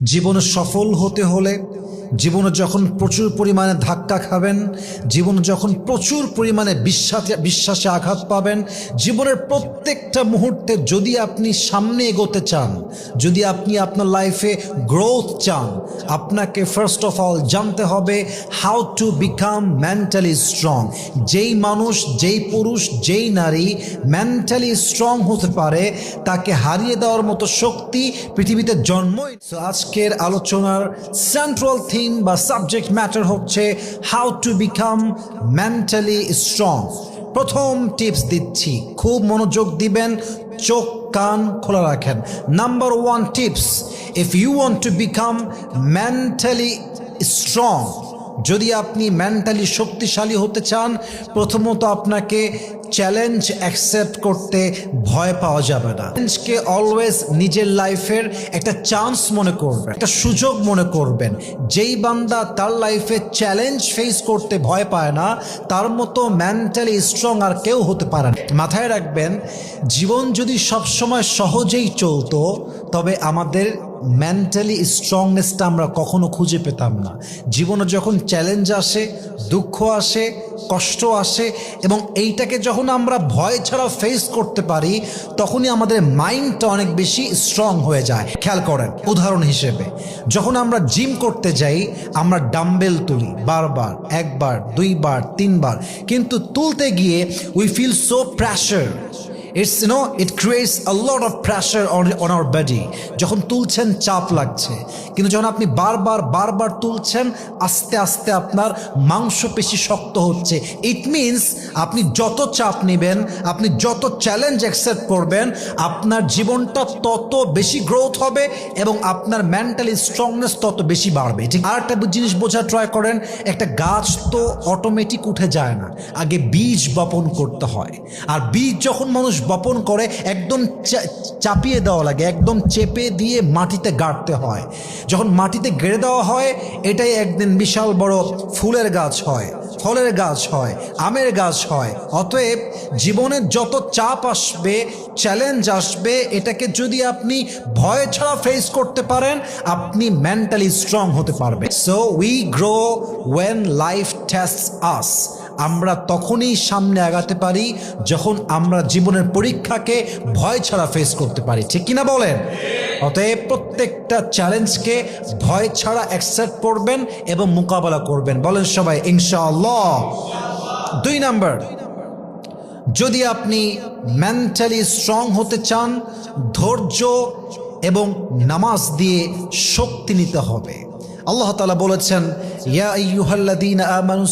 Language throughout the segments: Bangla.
জীবনে সফল হতে হলে জীবনে যখন প্রচুর পরিমাণে ধাক্কা খাবেন, জীবনে যখন প্রচুর পরিমাণে বিশ্বাসে বিশ্বাসে আঘাত পাবেন, জীবনের প্রত্যেকটা মুহূর্তে যদি আপনি সামনে এগোতে চান, যদি আপনি আপনার লাইফে গ্রোথ চান, আপনাকে ফার্স্ট অফ অল জানতে হবে how to become mentally strong যেই মানুষ, যেই পুরুষ, যেই নারী মেন্টালি স্ট্রং হতে পারে, তাকে হারিয়ে দেওয়ার মতো শক্তি পৃথিবীতে জন্মই আজকের আলোচনার সেন্ট্রাল থিম বা সাবজেক্ট ম্যাটার হচ্ছে how to become mentally strong প্রথম টিপস দিচ্ছি, খুব মনোযোগ দিবেন, চোখ, কান খোলা রাখেন। Number one tips if you want to become mentally strong যদি আপনি মেন্টালি শক্তিশালী হতে চান, প্রথমত আপনাকে চ্যালেঞ্জ অ্যাকসেপ্ট করতে ভয় পাওয়া যাবে না। চ্যালেঞ্জকে অলওয়েজ নিজের লাইফের একটা চান্স মনে করবেন, একটা সুযোগ মনে করবেন। যেই বান্দা তার লাইফে চ্যালেঞ্জ ফেস করতে ভয় পায় না, তার মতো মেন্টালি স্ট্রং আর কেউ হতে পারে না। মাথায় রাখবেন, জীবন যদি সবসময় সহজেই চলতো, তবে আমাদের মেন্টালি স্ট্রংনেসটা আমরা কখনো খুঁজে পেতাম না। জীবনে যখন চ্যালেঞ্জ আসে, দুঃখ আসে, কষ্ট আসে, এবং এইটাকে যখন আমরা ভয় ছাড়া ফেস করতে পারি, তখনই আমাদের মাইন্ডটা অনেক বেশি স্ট্রং হয়ে যায়। খেয়াল করেন, উদাহরণ হিসেবে, যখন আমরা জিম করতে যাই, আমরা ডাম্বেল তুলি, বারবার, একবার, দুইবার, তিনবার, কিন্তু তুলতে গিয়ে we feel so pressure it's no it creates a lot of pressure on our body যখন তুলছেন, চাপ লাগছে। কিন্তু যখন আপনি বারবার বারবার তুলছেন, আস্তে আস্তে আপনার মাংসপেশি শক্ত হচ্ছে। ইট মিনস আপনি যত চাপ নেবেন, আপনি যত চ্যালেঞ্জ অ্যাকসেপ্ট করবেন, আপনার জীবনটা তত বেশি গ্রোথ হবে এবং আপনার মেন্টালি স্ট্রংনেস তত বেশি বাড়বে। ঠিক আর একটা জিনিস বোঝা ট্রাই করেন, একটা গাছ তো অটোমেটিক উঠে যায় না। আগে বীজ বপন করতে হয়। আর বীজ যখন মানুষ বপন করে একদম চাপিয়ে দেওয়া লাগে, একদম চেপে দিয়ে মাটিতে গাড়তে হয়। যখন মাটিতে গেড়ে দেওয়া হয়, এটাই একদিন বিশাল বড় ফুলের গাছ হয়, ফলের গাছ হয়, আমের গাছ হয়। অতএব জীবনের যত চাপ আসবে চ্যালেঞ্জ আসবে, এটাকে যদি আপনি ভয় ছাড়া ফেস করতে পারেন, আপনি মেন্টালি স্ট্রং হতে পারবেন। So we grow when life test us আমরা তখনই সামনে আগাতে পারি যখন আমরা জীবনের পরীক্ষাকে ভয় ছাড়া ফেস করতে পারি। ঠিক কিনা বলেন? অতএব প্রত্যেকটা চ্যালেঞ্জকে ভয় ছাড়া অ্যাকসেপ্ট করবেন এবং মোকাবেলা করবেন। বলেন সবাই, ইনশাআল্লাহ। দুই নাম্বার, যদি আপনি মেন্টালি স্ট্রং হতে চান, ধৈর্য এবং নামাজ দিয়ে শক্তি নিতে হবে। আল্লাহ তালা বলেছেন, ইয়া আইয়ুহাল্লাযীনা আমানু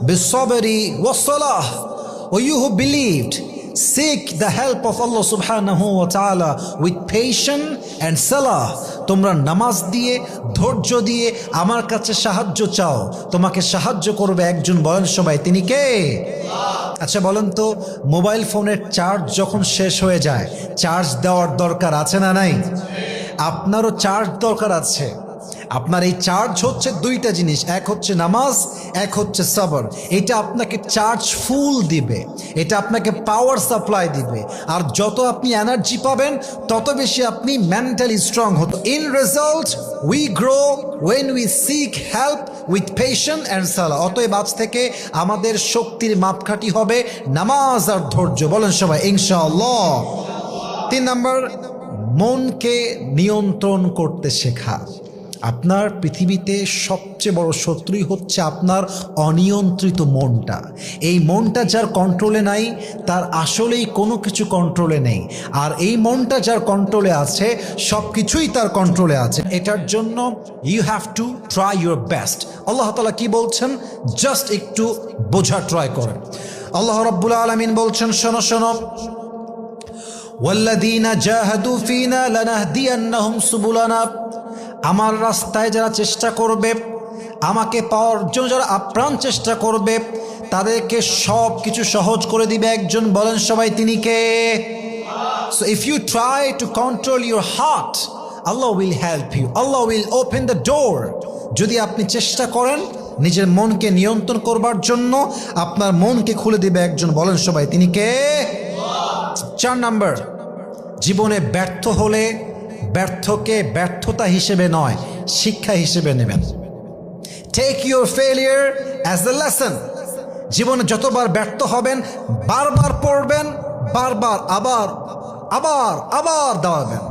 ইসতাঈনু বিসসবরি ওয়াসসালাহ O you who believed, Seek the help of Allah subhanahu wa ta'ala with patience and salah. তোমরা নামাজ দিয়ে, ধৈর্য দিয়ে আমার কাছে সাহায্য চাও। তোমাকে সাহায্য করবে একজন বলেন সবাই তিনি কে? আচ্ছা বলেন তো, মোবাইল ফোনের চার্জ যখন শেষ হয়ে যায়, চার্জ দেওয়ার দরকার আছে না নাই? আপনারও চার্জ দরকার আছে। আপনার এই চার্জ হচ্ছে দুইটা জিনিস, এক হচ্ছে নামাজ, এক হচ্ছে সবর এটা আপনাকে চার্জ ফুল দিবে, এটা আপনাকে পাওয়ার সাপ্লাই দিবে। আর যত আপনি এনার্জি পাবেন, তত বেশি আপনি মেন্টালি স্ট্রং হতো in result we grow when we seek help with patient and সালা অতএব আজ থেকে আমাদের শক্তির মাপকাঠি হবে নামাজ আর ধৈর্য। বলেন সবাই, ইনশাআল্লাহ। তিন নম্বর, মনকে নিয়ন্ত্রণ করতে শেখা। আপনার পৃথিবীতে সবচেয়ে বড় শত্রুই হচ্ছে আপনার অনিয়ন্ত্রিত মনটা এই মনটা যার কন্ট্রোলে নাই তার আসলেই কোনো কিছু কন্ট্রোলে নেই আর এই মনটা যার কন্ট্রোলে আছে সব কিছুই তার কন্ট্রোলে আছে এটার জন্য you have to try your best আল্লাহ তালা কি বলছেন জাস্ট একটু বোঝা ট্রাই করেন আল্লাহ রব্বুল আলমিন বলছেন শোনো শোনো والذين جاهدوا فينا لنهدينهم سبلنا আমার রাস্তায় যারা চেষ্টা করবে, আমাকে পাওয়ার জন্য যারা আপ্রাণ চেষ্টা করবে, তাদেরকে সব কিছু সহজ করে দিবে। একজন বলেন সবাই, তিনি কে? So if you try to control your heart Allah will help you Allah will open the door যদি আপনি চেষ্টা করেন নিজের মনকে নিয়ন্ত্রণ করবার জন্য, আপনার মনকে খুলে দিবে একজন বলেন সবাই, তিনি কে? চার নাম্বার, জীবনে ব্যর্থ হলে ব্যর্থকে ব্যর্থতা হিসেবে নয়, শিক্ষা হিসেবে নেবেন। Take your failure as the lesson জীবনে যতবার ব্যর্থ হবেন, বারবার পড়বেন, বারবার আবার আবার আবার দাঁড়াবেন।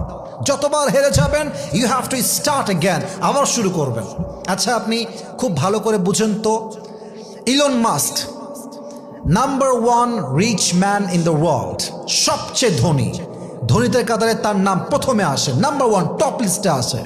যতবার হেরে যাবেন ইউ হ্যাভ টু স্টার্ট জ্ঞান আবার শুরু করবেন। আচ্ছা আপনি খুব ভালো করে বুঝেন তো। Elon Musk number one rich man in the world সবচেয়ে ধনী। ধনীদের কাতারে তার নাম প্রথমে আসে নাম্বার ওয়ান টপ লিস্টে আসে।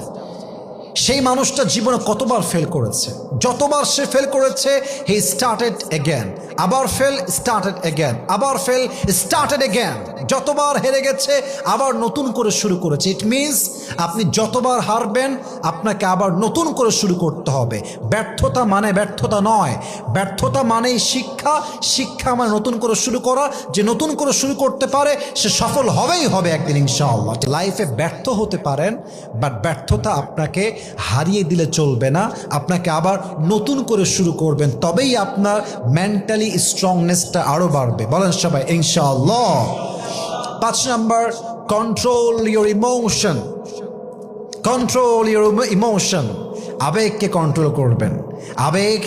সেই মানুষটা জীবনে কতবার ফেল করেছে? যতবার সে ফেল করেছে হি স্টার্টেড এগেন আবার ফেল স্টার্টেড এগেন আবার ফেল স্টার্টেড এগেন যতবার হেরে গেছে, আবার নতুন করে শুরু করেছে। ইট মিনস আপনি যতবার হারবেন, আপনাকে আবার নতুন করে শুরু করতে হবে। ব্যর্থতা মানে ব্যর্থতা নয়। ব্যর্থতা মানেই শিক্ষা। শিক্ষা মানে নতুন করে শুরু করা। যে নতুন করে শুরু করতে পারে, সে সফল হবেই হবে একদিন ইনশাআল্লাহ। লাইফে ব্যর্থ হতে পারেন বাট ব্যর্থতা আপনাকে হারিয়ে দিলে চলবে না। আপনাকে আবার নতুন করে শুরু করবেন, তবেই আপনার মেন্টালি স্ট্রংনেসটা আরও বাড়বে। বলেন সবাই, ইনশাআল্লাহ। পাঁচ number control your emotion control your emotion আবেগকে কন্ট্রোল করবেন। আবেগ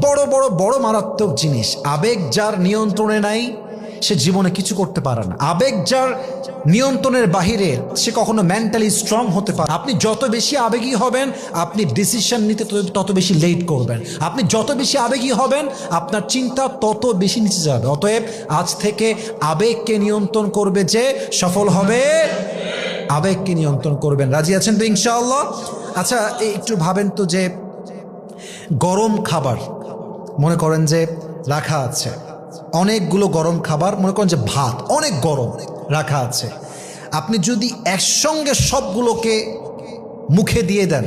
বড় বড় বড় মারাত্মক জিনিস। আবেগ যার নিয়ন্ত্রণে নাই সে জীবনে কিছু করতে পারে না। আবেগ যার নিয়ন্ত্রণের বাহিরে, সে কখনো মেন্টালি স্ট্রং হতে পারে আপনি যত বেশি আবেগী হবেন, আপনি ডিসিশন নিতে তত- বেশি লেট করবেন। আপনি যত বেশি আবেগী হবেন, আপনার চিন্তা তত বেশি নিচে যাবে। অতএব আজ থেকে আবেগকে নিয়ন্ত্রণ করবে যে সফল হবে। আবেগকে নিয়ন্ত্রণ করবেন। রাজি আছেন তো ইনশাআল্লাহ? আচ্ছা একটু ভাবেন তো যে গরম খাবার, মনে করেন যে রাখা আছে। অনেকগুলো গরম খাবার, মনে করেন যে ভাত, অনেক গরম রাখা আছে। আপনি যদি একসঙ্গে সবগুলোকে মুখে দিয়ে দেন,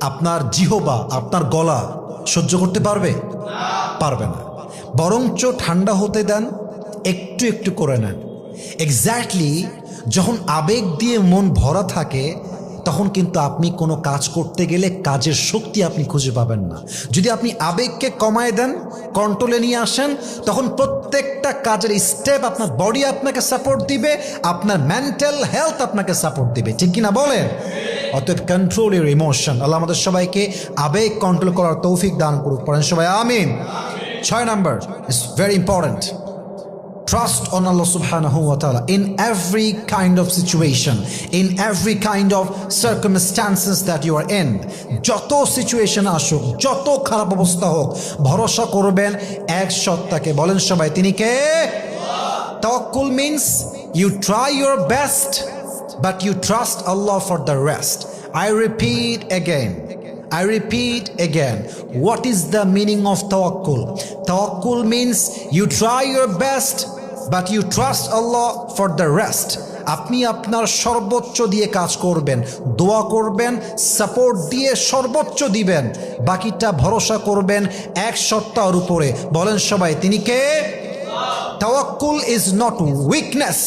আপনার জিহবা, আপনার গলা সহ্য করতে পারবে? পারবে না। বরঞ্চ ঠান্ডা হতে দেন, একটু একটু করে নেন। এক্স্যাক্টলি যখন আবেগ দিয়ে মন ভরা থাকে তখন কিন্তু আপনি কোনো কাজ করতে গেলে কাজের শক্তি আপনি খুঁজে পাবেন না। যদি আপনি আবেগকে কমায় দেন কন্ট্রোলে নিয়ে আসেন, তখন প্রত্যেকটা কাজের স্টেপ আপনার বডি আপনাকে সাপোর্ট দিবে, আপনার মেন্টাল হেলথ আপনাকে সাপোর্ট দিবে। ঠিক কিনা বলেন? অতএব কন্ট্রোল ইউর ইমোশন আল্লাহ আমাদের সবাইকে আবেগ কন্ট্রোল করার তৌফিক দান করুক। পড়েন সবাই, আমিন। ছয় number is very important Trust on Allah subhanahu wa ta'ala in every kind of situation, in every kind of circumstances that you are in. যত সিচুয়েশন আসুক যত খারাপ অবস্থা হোক ভরসা করবেন এক সত্তাকে বলেন সবাই তিনি কে Tawakkul means you try your best, but you trust Allah for the rest. I repeat again. I repeat again. What is the meaning of tawakkul? Tawakkul means you try your best, but you trust Allah for the rest. আপনি আপনার সর্বোচ্চ দিয়ে কাজ করবেন দোয়া করবেন সাপোর্ট দিয়ে সর্বোচ্চ দিবেন বাকিটা ভরসা করবেন এক সপ্তাহের উপরে বলেন সবাই তিনি কে তাওয়াক্কুল ইজ নট উইকনেস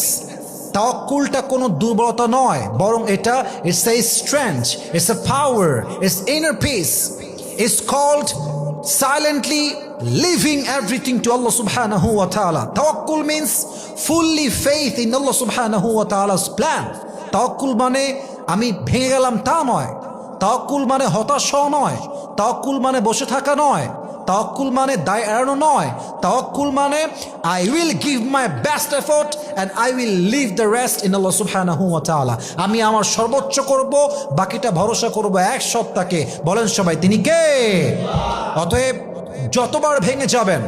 তাওয়াক্কুলটা কোনো দুর্বলতা নয়, বরং এটা it's a strength it's a power it's inner peace it's called silently leaving everything to Allah সুবহানাহু ওয়া তাআলা তাওয়াক্কুল means fully faith in Allah সুবহানাহু ওয়া তাআলাস প্ল্যান তাওয়াক্কুল মানে আমি ভেঙে গেলাম তা নয়। তাওয়াক্কুল মানে হতাশ হওয়া নয়। তাওয়াক্কুল মানে বসে থাকা নয়। তাওয়াক্কুল মানে দায় এড়ানো নয়। তাওয়াক্কুল মানে I will give my best effort and I will leave the rest in Allah সুবহানাহু ওয়া তাআলা আমি আমার সর্বোচ্চ করব, বাকিটা ভরসা করব এক সত্তাকে বলেন সবাই, তিনি কে? অতএব যতবার ভেঙে যাবেন,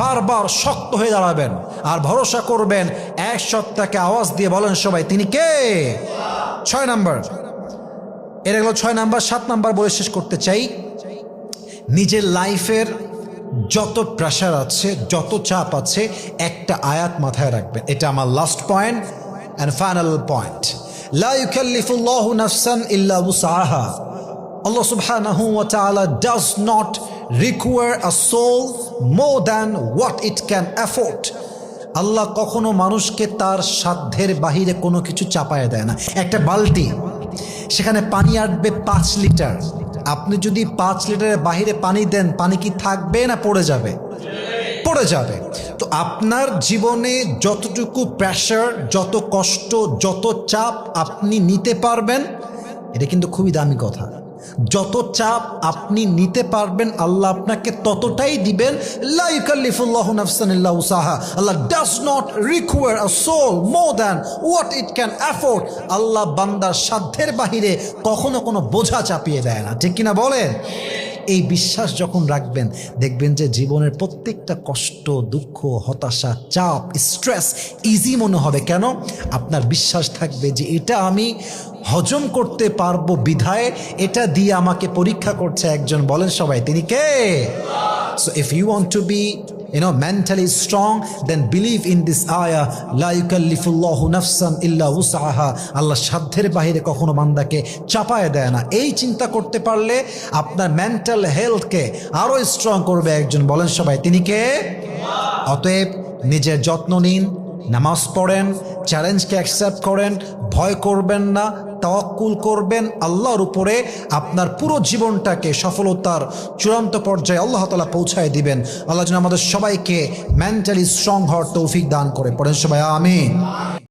বারবার শক্ত হয়ে দাঁড়াবেন আর ভরসা করবেন এক সত্তাকে আওয়াজ দিয়ে। বলেন সবাই, তিনি কে? ছয় নাম্বার। এটা গেল ছয় নাম্বার, সাত নাম্বার বলে শেষ করতে চাই। নিজের লাইফের যত প্রেশার আছে, যত চাপ আছে, একটা আয়াত মাথায় রাখবেন। এটা আমার last point and final point. Allah কখনো মানুষকে তার সাধ্যের বাহিরে কোনো কিছু চাপায় দেয় না। একটা বালতি, সেখানে পানি আটবে পাঁচ লিটার। আপনি যদি পাঁচ লিটারের বাহিরে পানি দেন, পানি কি থাকবে না পড়ে যাবে? পড়ে যাবে। তো আপনার জীবনে যতটুকু প্রেশার যত কষ্ট, যত চাপ আপনি নিতে পারবেন, এটা কিন্তু খুবই দামি কথা। যত চাপ আপনি নিতে পারবেন, আল্লাহ আপনাকে ততটাই দিবেন। ইল্লা Allah not soul it can আল্লাহ বান্দার সাধ্যের বাহিরে কখনো কোনো বোঝা চাপিয়ে দেয় না। ঠিক কিনা বলেন? এই বিশ্বাস যখন রাখবেন, দেখবেন যে জীবনের প্রত্যেকটা কষ্ট, দুঃখ, হতাশা, চাপ স্ট্রেস ইজি মনে হবে। কেন? আপনার বিশ্বাস থাকবে যে এটা আমি হজম করতে পারব বিধায়, এটা দিয়ে আমাকে পরীক্ষা করছে একজন। বলেন সবাই, তিনি কে? So if you want to be you know, mentally strong, then believe in this ayah, la yukallifullahu nafsan illa wus'aha. Allah সাধ্যের বাহিরে কখনো বান্দাকে চাপায় দেয় না। এই চিন্তা করতে পারলে আপনার মেন্টাল হেলথকে আরও স্ট্রং করবে একজন। বলেন সবাই, তিনি কে? অতএব নিজের যত্ন নিন, নামাজ পড়েন চ্যালেঞ্জকে অ্যাকসেপ্ট করেন, ভয় করবেন না তাওয়াক্কুল করবেন আল্লাহর উপরে আপনার পুরো জীবনটাকে সফলতার চূড়ান্ত পর্যায়ে আল্লাহ তালা পৌঁছায় দিবেন। আল্লাহ যেন আমাদের সবাইকে মেন্টালি স্ট্রং হওয়ার তৌফিক দান করে। পড়েন সবাই, আমিন।